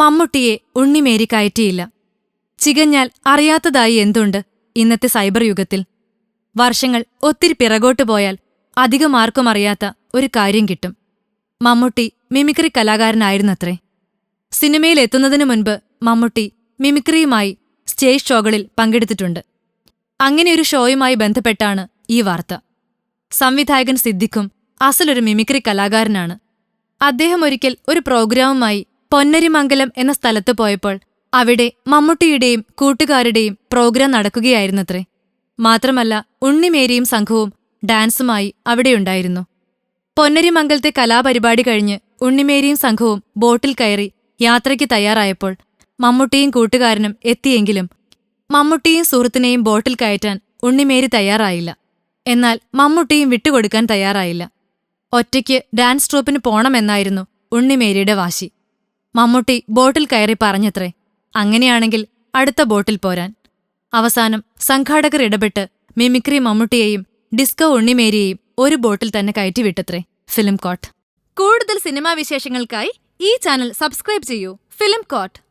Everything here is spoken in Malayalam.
മമ്മൂട്ടിയെ ഉണ്ണിമേരി കയറ്റിയില്ല. ചികഞ്ഞാൽ അറിയാത്തതായി എന്തുണ്ട് ഇന്നത്തെ സൈബർ യുഗത്തിൽ? വർഷങ്ങൾ ഒത്തിരി പിറകോട്ട് പോയാൽ അധികം ആർക്കും അറിയാത്ത ഒരു കാര്യം കിട്ടും. മമ്മൂട്ടി മിമിക്രി കലാകാരനായിരുന്നത്രേ. സിനിമയിൽ എത്തുന്നതിനു മുൻപ് മമ്മൂട്ടി മിമിക്രിയുമായി സ്റ്റേജ് ഷോകളിൽ പങ്കെടുത്തിട്ടുണ്ട്. അങ്ങനെയൊരു ഷോയുമായി ബന്ധപ്പെട്ടാണ് ഈ വാർത്ത. സംവിധായകൻ സിദ്ദിഖും അസലൊരു മിമിക്രി കലാകാരനാണ്. അദ്ദേഹം ഒരിക്കൽ ഒരു പ്രോഗ്രാമുമായി പൊന്നരിമംഗലം എന്ന സ്ഥലത്ത് പോയപ്പോൾ അവിടെ മമ്മൂട്ടിയുടെയും കൂട്ടുകാരുടെയും പ്രോഗ്രാം നടക്കുകയായിരുന്നത്രേ. മാത്രമല്ല ഉണ്ണിമേരിയും സംഘവും ഡാൻസുമായി അവിടെയുണ്ടായിരുന്നു. പൊന്നരിമംഗലത്തെ കലാപരിപാടി കഴിഞ്ഞ് ഉണ്ണിമേരിയും സംഘവും ബോട്ടിൽ കയറി യാത്രയ്ക്ക് തയ്യാറായപ്പോൾ മമ്മൂട്ടിയും കൂട്ടുകാരനും എത്തിയെങ്കിലും മമ്മൂട്ടിയും സുഹൃത്തിനെയും ബോട്ടിൽ കയറ്റാൻ ഉണ്ണിമേരി തയ്യാറായില്ല. എന്നാൽ മമ്മൂട്ടിയും വിട്ടുകൊടുക്കാൻ തയ്യാറായില്ല. ഒറ്റയ്ക്ക് ഡാൻസ് ട്രൂപ്പിന് പോണമെന്നായിരുന്നു ഉണ്ണിമേരിയുടെ വാശി. മമ്മൂട്ടി ബോട്ടിൽ കയറി പറഞ്ഞത്രേ അങ്ങനെയാണെങ്കിൽ അടുത്ത ബോട്ടിൽ പോരാൻ. അവസാനം സംഘാടകർ ഇടപെട്ട് മിമിക്രി മമ്മൂട്ടിയെയും ഡിസ്കോ ഉണ്ണിമേരിയെയും ഒരു ബോട്ടിൽ തന്നെ കയറ്റിവിട്ടത്രേ ഫിലിം കോട്ട്. കൂടുതൽ സിനിമാ വിശേഷങ്ങൾക്കായി ഈ ചാനൽ സബ്സ്ക്രൈബ് ചെയ്യൂ ഫിലിം കോട്ട്.